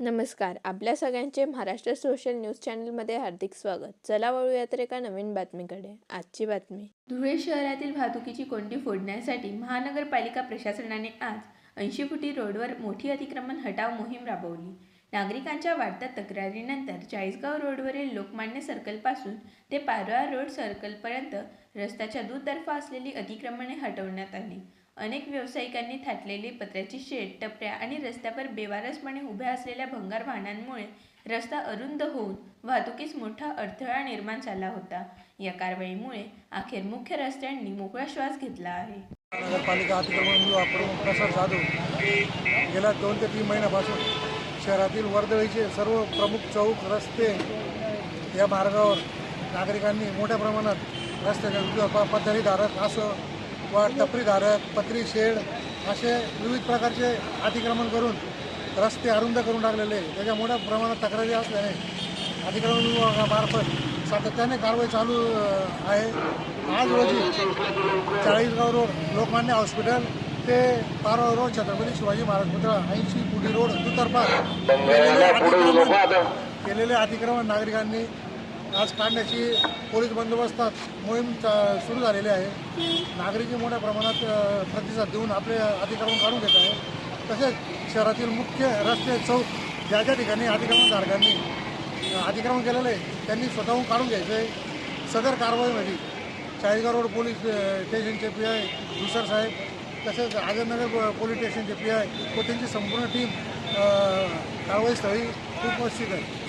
नमस्कार. आपल्या सगळ्यांचे महाराष्ट्र सोशल न्यूज चॅनलमध्ये हार्दिक स्वागत. चला वळूया तर एका नवीन बातमीकडे. आजची बातमी. धुळे शहरातील वाहतुकीची कोंडी फोडण्यासाठी महानगरपालिका प्रशासनाने आज ऐंशी फुटी रोडवर मोठी अतिक्रमण हटाव मोहीम राबवली. नागरिकांच्या वाढत्या तक्रारीनंतर चाळीसगाव रोडवरील लोकमान्य सर्कलपासून ते पारोळा रोड सर्कलपर्यंत रस्त्याच्या दुतर्फा असलेली अतिक्रमणे हटवण्यात आली. अनेक व्यावसायिकांनी थाटलेली पत्र्याची शेड टपऱ्या आणि रस्त्यावर बेवारसपणे उभ्या असलेल्या भंगार वाहनांमुळे रस्ता अरुंद होऊन वाहतुकीस मोठा अडथळा निर्माण झाला होता. या कारवाईमुळे अखेर मुख्य रस्त्यांनी मोकळा श्वास घेतला आहे. नगरपालिका अतिक्रमण प्रसाद जाधव गेल्या दोन ते तीन महिन्यापासून शहरातील वर्दळीचे सर्व प्रमुख चौक रस्ते या मार्गावर नागरिकांनी मोठ्या प्रमाणात रस्त्याच्या उजव्या धारक असं असो वा टपरीधारक पत्री शेड असे विविध प्रकारचे अतिक्रमण करून रस्ते अरुंद करून टाकलेले. त्याच्या मोठ्या प्रमाणात तक्रारी असल्याने अतिक्रमण विभागामार्फत सातत्याने कारवाई चालू आहे आज रोजी चाळीसगाव रोड लोकमान्य हॉस्पिटल ते पारवा रोड छत्रपती शिवाजी महाराज पुतळा ऐंशी फुटी रोड दुतर्फा केलेले अतिक्रमण केलेले अतिक्रमण नागरिकांनी आज काढण्याची पोलीस बंदोबस्तात मोहीम चा- सुरू झालेली आहे. नागरिकही मोठ्या प्रमाणात प्रतिसाद देऊन आपले अतिक्रमण काढून घेत आहे. तसेच शहरातील मुख्य रस्ते चौक ज्या ज्या ठिकाणी अतिक्रमणधारकांनी अतिक्रमण केलेलं आहे त्यांनी स्वतःहून काढून घ्यायचं. आहे सदर कारवाईमध्ये चाळीसगाव रोड पोलीस स्टेशनचे पी आय दुसर साहेब तसेच आजमनगर पोलीस स्टेशनचे पी आय व त्यांची संपूर्ण टीम कारवाईस्थळी उपस्थित आहे.